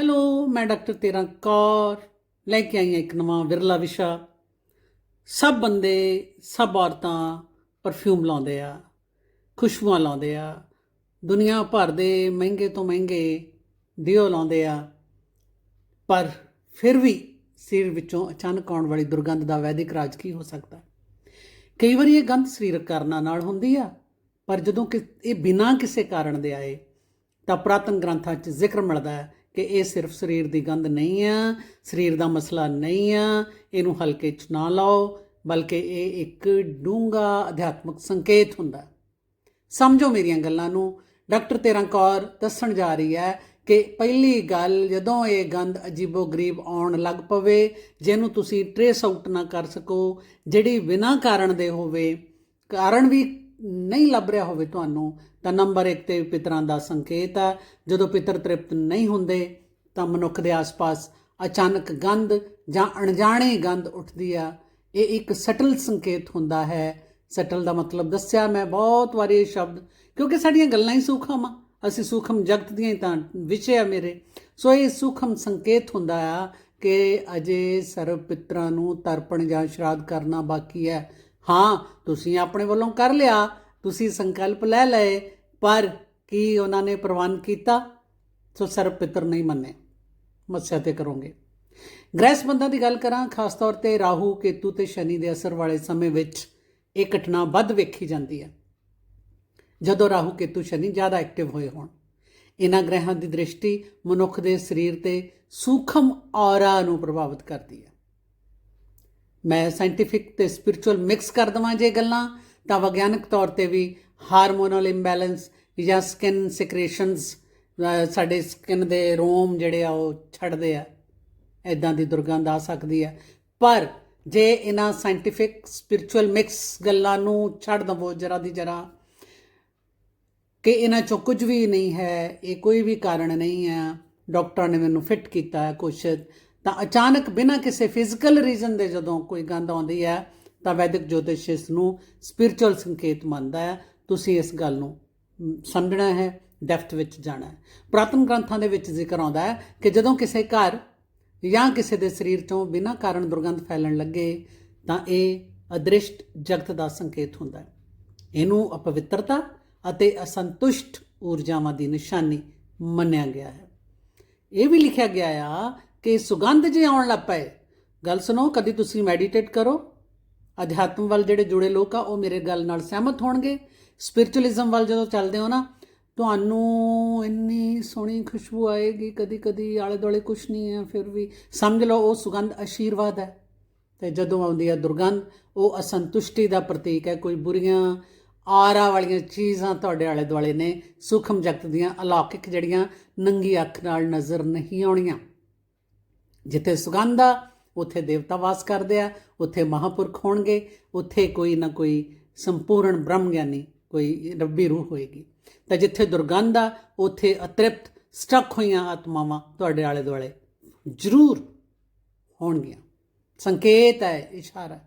Hello ਮੈਂ doctor ਤੇਰਾ ਕੌਰ। ਲੈ ਕੇ ਆਈ ਹਾਂ ਇੱਕ ਨਵਾਂ ਵਿਰਲਾ ਵਿਸ਼ਾ। ਸਭ ਬੰਦੇ, ਸਭ ਔਰਤਾਂ ਪਰਫਿਊਮ ਲਾਉਂਦੇ ਆ, ਖੁਸ਼ਬੂਆਂ ਲਾਉਂਦੇ ਆ, ਦੁਨੀਆ ਭਰ ਦੇ ਮਹਿੰਗੇ ਤੋਂ ਮਹਿੰਗੇ ਦਿਓ ਲਾਉਂਦੇ ਆ। ਪਰ ਫਿਰ ਵੀ ਸਰੀਰ ਵਿੱਚੋਂ ਅਚਾਨਕ ਆਉਣ ਵਾਲੀ ਦੁਰਗੰਧ ਦਾ ਵੈਦਿਕ ਰਾਜ ਕੀ ਹੋ ਸਕਦਾ? ਕਈ ਵਾਰੀ ਇਹ ਗੰਧ ਸਰੀਰਕ ਕਾਰਨਾਂ ਨਾਲ ਹੁੰਦੀ ਆ, ਪਰ ਜਦੋਂ ਕਿ ਇਹ ਬਿਨਾਂ ਕਿਸੇ ਕਾਰਨ ਦੇ ਆਏ, ਤਾਂ ਪ੍ਰਾਤਨ ਗ੍ਰੰਥਾਂ 'ਚ ਜ਼ਿਕਰ ਮਿਲਦਾ ਹੈ ਕਿ ਇਹ ਸਿਰਫ ਸਰੀਰ ਦੀ ਗੰਧ ਨਹੀਂ ਆ, ਸਰੀਰ ਦਾ ਮਸਲਾ ਨਹੀਂ ਆ, ਇਹਨੂੰ ਹਲਕੇ 'ਚ ਨਾ ਲਾਓ, ਬਲਕਿ ਇਹ ਇੱਕ ਡੂੰਘਾ ਅਧਿਆਤਮਕ ਸੰਕੇਤ ਹੁੰਦਾ। ਸਮਝੋ ਮੇਰੀਆਂ ਗੱਲਾਂ ਨੂੰ। ਡਾਕਟਰ ਤੇਰਾਂ ਕੌਰ ਦੱਸਣ ਜਾ ਰਹੀ ਹੈ ਕਿ ਪਹਿਲੀ ਗੱਲ, ਜਦੋਂ ਇਹ ਗੰਧ ਅਜੀਬੋ ਗਰੀਬ ਆਉਣ ਲੱਗ ਪਵੇ, ਜਿਹਨੂੰ ਤੁਸੀਂ ਟ੍ਰੇਸ ਆਊਟ ਨਾ ਕਰ ਸਕੋ, ਜਿਹੜੀ ਬਿਨਾਂ ਕਾਰਨ ਦੇ ਹੋਵੇ, ਕਾਰਨ ਵੀ ਨਹੀਂ ਲੱਭ ਰਿਹਾ ਹੋਵੇ ਤੁਹਾਨੂੰ, ਤਾਂ ਨੰਬਰ 1 ਤੇ ਪਿਤਰਾਂ ਦਾ ਸੰਕੇਤ ਹੈ ਜਦੋਂ ਪਿਤਰ ਤ੍ਰਿਪਤ ਨਹੀਂ ਹੁੰਦੇ, ਤਾਂ ਮਨੁੱਖ ਦੇ ਆਸ-ਪਾਸ ਅਚਾਨਕ ਗੰਧ ਜਾਂ ਅਣਜਾਣੇ ਗੰਧ ਉੱਠਦੀ ਆ। ਇਹ ਇੱਕ ਸਟਲ ਸੰਕੇਤ ਹੁੰਦਾ ਹੈ। ਸਟਲ ਦਾ ਮਤਲਬ ਦੱਸਿਆ ਮੈਂ ਬਹੁਤ ਵਾਰੀ ਇਹ ਸ਼ਬਦ, ਕਿਉਂਕਿ ਸਾਡੀਆਂ ਗੱਲਾਂ ਹੀ ਸੂਖਮ ਆ। ਅਸੀਂ ਸੂਖਮ ਜਗਤ ਦੀਆਂ ਹੀ ਤਾਂ ਵਿਸ਼ੇ ਆ ਮੇਰੇ। ਸੋ ਇਹ ਸੂਖਮ ਸੰਕੇਤ ਹੁੰਦਾ ਆ ਕਿ ਅਜੇ ਸਰਵ ਪਿਤਰਾਂ ਨੂੰ ਤਰਪਣ ਜਾਂ ਸ਼ਰਾਧ ਕਰਨਾ ਬਾਕੀ ਹੈ। ਹਾਂ, ਤੁਸੀਂ ਆਪਣੇ ਵੱਲੋਂ ਕਰ ਲਿਆ, ਤੁਸੀਂ ਸੰਕਲਪ ਲੈ ਲਏ, ਪਰ ਕੀ ਉਹਨਾਂ ਨੇ ਪ੍ਰਵਾਨ ਕੀਤਾ? ਸੋ ਸਰਵ ਪਿਤਰ ਨਹੀਂ ਮੰਨੇ। ਮੱਸਿਆ ਤੇ ਕਰੋਗੇ। ਗ੍ਰਹਿ ਸੰਬੰਧਾਂ ਦੀ ਗੱਲ ਕਰਾਂ, ਖਾਸ ਤੌਰ ਤੇ ਰਾਹੂ, ਕੇਤੂ ਤੇ ਸ਼ਨੀ ਦੇ ਅਸਰ ਵਾਲੇ ਸਮੇਂ ਵਿੱਚ ਇਹ ਘਟਨਾ ਵੱਧ ਵੇਖੀ ਜਾਂਦੀ ਹੈ। ਜਦੋਂ ਰਾਹੂ, ਕੇਤੂ, ਸ਼ਨੀ ਜ਼ਿਆਦਾ ਐਕਟਿਵ ਹੋਏ ਹੋਣ, ਇਹਨਾਂ ਗ੍ਰਹਿਾਂ ਦੀ ਦ੍ਰਿਸ਼ਟੀ ਮਨੁੱਖ ਦੇ ਸਰੀਰ ਤੇ ਸੂਖਮ ਔਰਾ ਨੂੰ ਪ੍ਰਭਾਵਿਤ ਕਰਦੀ ਹੈ। ਮੈਂ ਸਾਇੰਟਿਫਿਕ ਤੇ ਸਪਿਰਚੁਅਲ ਮਿਕਸ ਕਰ ਦਵਾਂ ਜੇ ਗੱਲਾਂ, ਤਾਂ ਵਿਗਿਆਨਕ ਤੌਰ ਤੇ ਵੀ ਹਾਰਮੋਨਲ ਇੰਬੈਲੈਂਸ ਜਾਂ ਸਕਿਨ ਸਿਕ੍ਰੀਸ਼ਨਸ ਸਾਡੇ ਸਕਿਨ ਦੇ ਰੋਮ ਜਿਹੜੇ ਆ, ਉਹ ਛੱਡਦੇ ਆ। ਇਦਾਂ ਦੀ ਦੁਰਗੰਧ ਆ ਸਕਦੀ ਹੈ ਪਰ ਜੇ ਇਹਨਾਂ ਸਾਇੰਟਿਫਿਕ ਸਪਿਰਚੁਅਲ ਮਿਕਸ ਗੱਲਾਂ ਨੂੰ ਛੱਡ ਦਵੋ ਜਰਾ ਦੀ ਜਰਾ, ਕਿ ਇਹਨਾਂ ਚੋਂ ਕੁਝ ਵੀ ਨਹੀਂ ਹੈ, ਇਹ ਕੋਈ ਵੀ ਕਾਰਨ ਨਹੀਂ ਹੈ ਡਾਕਟਰ ਨੇ ਮੈਨੂੰ ਫਿੱਟ ਕੀਤਾ ਹੈ ਕੁਛ ਤਾਂ ਅਚਾਨਕ ਬਿਨਾਂ ਕਿਸੇ ਫਿਜ਼ੀਕਲ ਰੀਜ਼ਨ ਦੇ ਜਦੋਂ ਕੋਈ ਗੰਧ ਆਉਂਦੀ ਹੈ, ਤਾਂ ਵੈਦਿਕ ਜੋਤਿਸ਼ ਇਸ ਨੂੰ ਸਪਿਰਚੁਅਲ ਸੰਕੇਤ ਮੰਨਦਾ ਹੈ। ਤੁਸੀਂ ਇਸ ਗੱਲ ਨੂੰ ਸਮਝਣਾ ਹੈ ਡੈਪਥ ਵਿੱਚ ਜਾਣਾ ਹੈ। ਪ੍ਰਾਤਨ ਗ੍ਰੰਥਾਂ ਦੇ ਵਿੱਚ ਜ਼ਿਕਰ ਆਉਂਦਾ ਹੈ ਕਿ ਜਦੋਂ ਕਿਸੇ ਘਰ ਜਾਂ ਕਿਸੇ ਦੇ ਸਰੀਰ ਤੋਂ ਬਿਨਾਂ ਕਾਰਨ ਦੁਰਗੰਧ ਫੈਲਣ ਲੱਗੇ, ਤਾਂ ਇਹ ਅਦ੍ਰਿਸ਼ਟ ਜਗਤ ਦਾ ਸੰਕੇਤ ਹੁੰਦਾ ਹੈ। ਇਹਨੂੰ ਅਪਵਿੱਤਰਤਾ ਅਤੇ ਅਸੰਤੁਸ਼ਟ ਊਰਜਾਵਾਂ ਦੀ ਨਿਸ਼ਾਨੀ ਮੰਨਿਆ ਗਿਆ ਹੈ। ਇਹ ਵੀ ਲਿਖਿਆ ਗਿਆ ਆ ਕਿ ਸੁਗੰਧ ਜੇ ਆਉਣ ਲੱਗ ਪਏ। ਗੱਲ ਸੁਣੋ, ਕਦੀ ਤੁਸੀਂ ਮੈਡੀਟੇਟ ਕਰੋ। ਅਧਿਆਤਮ ਵੱਲ ਜਿਹੜੇ ਜੁੜੇ ਲੋਕ ਆ, ਉਹ ਮੇਰੇ ਗੱਲ ਨਾਲ ਸਹਿਮਤ ਹੋਣਗੇ। ਸਪਿਰਚੁਅਲਿਜ਼ਮ ਵੱਲ ਜਦੋਂ ਚੱਲਦੇ ਹੋ ਨਾ, ਤੁਹਾਨੂੰ ਇੰਨੀ ਸੋਹਣੀ ਖੁਸ਼ਬੂ ਆਏਗੀ ਕਦੀ ਕਦੀ ਆਲੇ ਦੁਆਲੇ ਕੁਝ ਨਹੀਂ ਹੈ, ਫਿਰ ਵੀ ਸਮਝ ਲਓ, ਉਹ ਸੁਗੰਧ ਆਸ਼ੀਰਵਾਦ ਹੈ। ਤੇ ਜਦੋਂ ਆਉਂਦੀ ਹੈ ਦੁਰਗੰਧ, ਉਹ ਅਸੰਤੁਸ਼ਟੀ ਦਾ ਪ੍ਰਤੀਕ ਹੈ। ਕੋਈ ਬੁਰੀਆਂ, ਆਰਾ ਵਾਲੀਆਂ ਚੀਜ਼ਾਂ ਤੁਹਾਡੇ ਆਲੇ ਦੁਆਲੇ ਨੇ, ਸੂਖਮ ਜਗਤ ਦੀਆਂ ਅਲੌਕਿਕ ਜਿਹੜੀਆਂ ਨੰਗੀ ਅੱਖ ਨਾਲ ਨਜ਼ਰ ਨਹੀਂ ਆਉਣੀਆਂ। ਜਿੱਥੇ ਸੁਗੰਧ ਆ, ਉੱਥੇ ਦੇਵਤਾ ਵਾਸ ਕਰਦੇ ਆ, ਉੱਥੇ ਮਹਾਪੁਰਖ ਹੋਣਗੇ, ਉੱਥੇ ਕੋਈ ਨਾ ਕੋਈ ਸੰਪੂਰਨ ਬ੍ਰਹਮ ਗਿਆਨੀ, ਕੋਈ ਰੱਬੀ ਰੂਹ ਹੋਏਗੀ। ਤਾਂ ਜਿੱਥੇ ਦੁਰਗੰਧ ਆ, ਉੱਥੇ ਅਤ੍ਰਿਪਤ, ਸਟਕ ਹੋਈਆਂ ਆਤਮਾਵਾਂ ਤੁਹਾਡੇ ਆਲੇ ਦੁਆਲੇ ਜ਼ਰੂਰ ਹੋਣਗੀਆਂ। ਸੰਕੇਤ ਹੈ, ਇਸ਼ਾਰਾ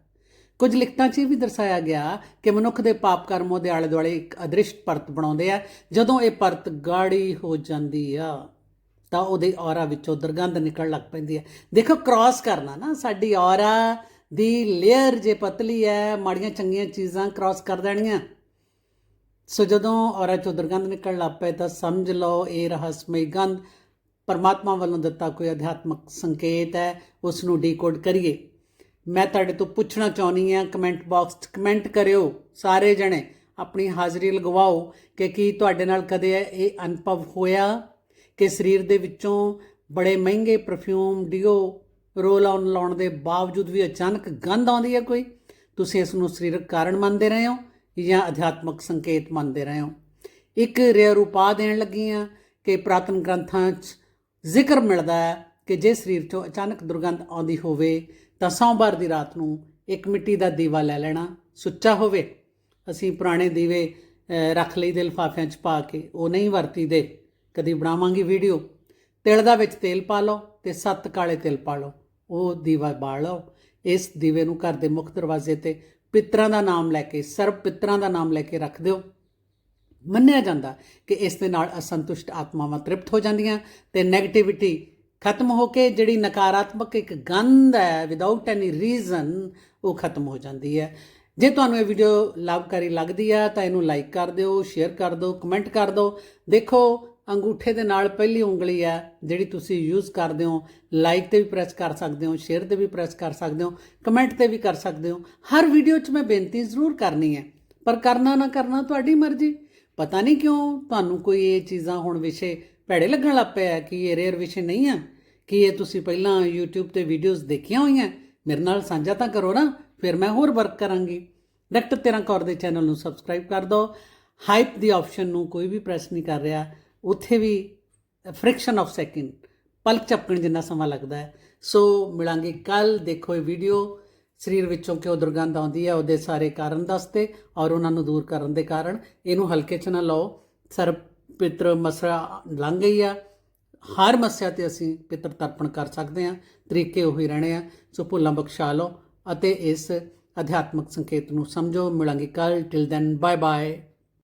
ਕੁਝ ਲਿਖਤਾਂ 'ਚ ਇਹ ਵੀ ਦਰਸਾਇਆ ਗਿਆ ਕਿ ਮਨੁੱਖ ਦੇ ਪਾਪ ਕਰਮ ਉਹਦੇ ਆਲੇ ਦੁਆਲੇ ਇੱਕ ਅਦ੍ਰਿਸ਼ਟ ਪਰਤ ਬਣਾਉਂਦੇ ਆ, ਜਦੋਂ ਇਹ ਪਰਤ ਗਾੜੀ ਹੋ ਜਾਂਦੀ ਆ। ਤਾਂ ਉਹਦੇ ਔਰਾ ਵਿੱਚੋਂ ਦੁਰਗੰਧ ਨਿਕਲ ਲੱਗ ਪੈਂਦੀ ਹੈ। ਦੇਖੋ ਕ੍ਰਾਸ ਕਰਨਾ ਨਾ, ਸਾਡੀ ਔਰਾ ਦੀ ਲੇਅਰ ਜੇ ਪਤਲੀ ਹੈ, ਮਾੜੀਆਂ ਚੰਗੀਆਂ ਚੀਜ਼ਾਂ ਕ੍ਰਾਸ ਕਰ ਦੇਣੀਆਂ ਸੋ ਜਦੋਂ ਔਰਾ ਚੋਂ ਦੁਰਗੰਧ ਨਿਕਲ ਲੱਗ ਪਏ, ਤਾਂ ਸਮਝ ਲਓ ਇਹ ਰਹੱਸਮਈ ਗੰਧ ਪਰਮਾਤਮਾ ਵੱਲੋਂ ਦਿੱਤਾ ਕੋਈ ਅਧਿਆਤਮਕ ਸੰਕੇਤ ਹੈ ਉਸ ਨੂੰ ਡੀਕੋਡ ਕਰੀਏ। ਮੈਂ ਤੁਹਾਡੇ ਤੋਂ ਪੁੱਛਣਾ ਚਾਹੁੰਦੀ ਹਾਂ ਕਮੈਂਟ ਬਾਕਸ 'ਚ ਕਮੈਂਟ ਕਰਿਓ ਸਾਰੇ ਜਣੇ। ਆਪਣੀ ਹਾਜ਼ਰੀ ਲਗਵਾਓ ਕਿ ਕੀ ਤੁਹਾਡੇ ਨਾਲ ਕਦੇ ਇਹ ਅਨੁਭਵ ਹੋਇਆ? ਕਿ ਸਰੀਰ ਦੇ ਵਿੱਚੋਂ ਬੜੇ ਮਹਿੰਗੇ ਪਰਫਿਊਮ ਡੀਓ, ਰੋਲ ਆਨ ਲਾਉਣ ਦੇ ਬਾਵਜੂਦ ਵੀ ਅਚਾਨਕ ਗੰਧ ਆਉਂਦੀ ਹੈ ਕੋਈ, ਤੁਸੀਂ ਇਸ ਨੂੰ ਸਰੀਰਕ ਕਾਰਨ ਮੰਨਦੇ ਰਹੇ ਹੋ ਜਾਂ ਅਧਿਆਤਮਕ ਸੰਕੇਤ ਮੰਨਦੇ ਰਹੇ ਹੋ? ਇੱਕ ਰੇਅਰ ਰੂਪਾ ਦੇਣ ਲੱਗੀ ਹਾਂ ਕਿ ਪ੍ਰਾਤਨ ਗ੍ਰੰਥਾਂ 'ਚ ਜ਼ਿਕਰ ਮਿਲਦਾ ਹੈ ਕਿ ਜੇ ਸਰੀਰ 'ਚੋਂ ਅਚਾਨਕ ਦੁਰਗੰਧ ਆਉਂਦੀ ਹੋਵੇ, ਤਾਂ ਸੋਮਵਾਰ ਦੀ ਰਾਤ ਨੂੰ ਇੱਕ ਮਿੱਟੀ ਦਾ ਦੀਵਾ ਲੈ ਲੈਣਾ ਸੁੱਚਾ ਹੋਵੇ। ਅਸੀਂ ਪੁਰਾਣੇ ਦੀਵੇ ਰੱਖ ਲਈ ਦੇ ਲਿਫਾਫਿਆਂ 'ਚ ਪਾ ਕੇ ਉਹ ਨਹੀਂ ਵਰਤੀ ਦੇ ਕਦੀ ਬਣਾਵਾਂਗੀ ਵੀਡੀਓ ਤਿਲ ਦਾ ਵਿੱਚ ਤੇਲ ਪਾ ਲਓ ਤੇ ਸੱਤ ਕਾਲੇ ਤਿਲ ਪਾ ਲਓ। ਉਹ ਦੀਵਾ ਬਾਲ। ਲਓ ਇਸ ਦੀਵੇ ਨੂੰ ਘਰ ਦੇ ਮੁੱਖ ਦਰਵਾਜ਼ੇ ਤੇ ਪਿਤਰਾਂ ਦਾ ਨਾਮ ਲੈ ਕੇ ਸਰਬ ਪਿਤਰਾਂ ਦਾ ਨਾਮ ਲੈ ਕੇ ਰੱਖ ਦਿਓ। ਮੰਨਿਆ ਜਾਂਦਾ ਕਿ ਇਸ ਦੇ ਨਾਲ ਅਸੰਤੁਸ਼ਟ ਆਤਮਾਵਾਂ ਤ੍ਰਿਪਤ ਹੋ ਜਾਂਦੀਆਂ ਤੇ 네ਗੇਟਿਵਿਟੀ ਖਤਮ ਹੋ ਕੇ ਜਿਹੜੀ ਨਕਾਰਾਤਮਕ ਇੱਕ ਗੰਧ ਹੈ ਵਿਦਆਊਟ ਐਨੀ ਰੀਜ਼ਨ ਉਹ ਖਤਮ ਹੋ ਜਾਂਦੀ ਹੈ। ਜੇ ਤੁਹਾਨੂੰ ਇਹ ਵੀਡੀਓ ਲਾਭਕਾਰੀ ਲੱਗਦੀ ਹੈ ਤਾਂ ਇਹਨੂੰ ਲਾਈਕ ਕਰ ਦਿਓ ਸ਼ੇਅਰ ਕਰ ਦਿਓ ਕਮੈਂਟ ਕਰ ਦਿਓ। ਦੇਖੋ ਅੰਗੂਠੇ ਦੇ ਨਾਲ ਪਹਿਲੀ ਉਂਗਲੀ ਹੈ, ਜਿਹੜੀ ਤੁਸੀਂ ਯੂਜ਼ ਕਰਦੇ ਹੋ ਲਾਈਕ ਤੇ ਵੀ ਪ੍ਰੈਸ ਕਰ ਸਕਦੇ ਹੋ ਸ਼ੇਅਰ ਤੇ ਵੀ ਪ੍ਰੈਸ ਕਰ ਸਕਦੇ ਹੋ ਕਮੈਂਟ ਤੇ ਵੀ ਕਰ ਸਕਦੇ ਹੋ। ਹਰ ਵੀਡੀਓ 'ਚ ਮੈਂ ਬੇਨਤੀ ਜ਼ਰੂਰ ਕਰਨੀ ਹੈ। ਪਰ ਕਰਨਾ ਨਾ ਕਰਨਾ ਤੁਹਾਡੀ ਮਰਜ਼ੀ। ਪਤਾ ਨਹੀਂ ਕਿਉਂ ਤੁਹਾਨੂੰ ਕੋਈ ਇਹ ਚੀਜ਼ਾਂ ਹੁਣ ਵਿਸ਼ੇ ਭੈੜੇ ਲੱਗਣ ਲੱਗ ਪਿਆ ਕਿ ਇਹ ਰੇਅਰ ਵਿਸ਼ੇ ਨਹੀਂ ਆ, ਕਿ ਇਹ ਤੁਸੀਂ ਪਹਿਲਾਂ YouTube ਤੇ ਵੀਡੀਓਜ਼ ਦੇਖੀਆਂ ਹੋਈਆਂ। ਮੇਰੇ ਨਾਲ ਸਾਂਝਾ ਤਾਂ ਕਰੋ ਨਾ, ਫਿਰ ਮੈਂ ਹੋਰ ਵਰਕ ਕਰਾਂਗੀ। ਡਾਕਟਰ ਤੇਰਾ ਕੌਰ ਦੇ ਚੈਨਲ ਨੂੰ ਸਬਸਕ੍ਰਾਈਬ ਕਰ ਦਿਓ। ਹਾਈਪ ਦੀ ਆਪਸ਼ਨ ਨੂੰ ਕੋਈ ਵੀ ਪ੍ਰੈਸ ਨਹੀਂ ਕਰ ਰਿਹਾ। ਉੱਥੇ ਵੀ ਫ੍ਰਿਕਸ਼ਨ ਆਫ ਸੈਕਿੰਡ ਪਲਕ ਝਪਕਣ ਜਿੰਨਾ ਸਮਾਂ ਲੱਗਦਾ ਹੈ। ਸੋ ਮਿਲਾਂਗੇ ਕੱਲ, ਦੇਖੋ ਇਹ ਵੀਡੀਓ ਸਰੀਰ ਵਿੱਚੋਂ ਕਿਉਂ ਦੁਰਗੰਧ ਆਉਂਦੀ ਹੈ, ਉਹਦੇ ਸਾਰੇ ਕਾਰਨ ਦੱਸਦੇ ਔਰ ਉਹਨਾਂ ਨੂੰ ਦੂਰ ਕਰਨ ਦੇ ਕਾਰਨ। ਇਹਨੂੰ ਹਲਕੇ 'ਚ ਨਾ ਲਓ। ਸਰ, ਪਿਤਰ ਮਸਰਾ ਲੰਘ ਗਈ ਆ। ਹਰ ਮਸਿਆ ਤੇ ਅਸੀਂ ਪਿਤਰ ਤਰਪਣ ਕਰ ਸਕਦੇ ਹਾਂ। ਤਰੀਕੇ ਉਹੀ ਰਹਿਣੇ ਆ। ਸੋ, ਭੁੱਲਾਂ ਬਖਸ਼ਾ ਲਓ ਅਤੇ ਇਸ ਅਧਿਆਤਮਕ ਸੰਕੇਤ ਨੂੰ ਸਮਝੋ। ਮਿਲਾਂਗੇ ਕੱਲ। Till then bye bye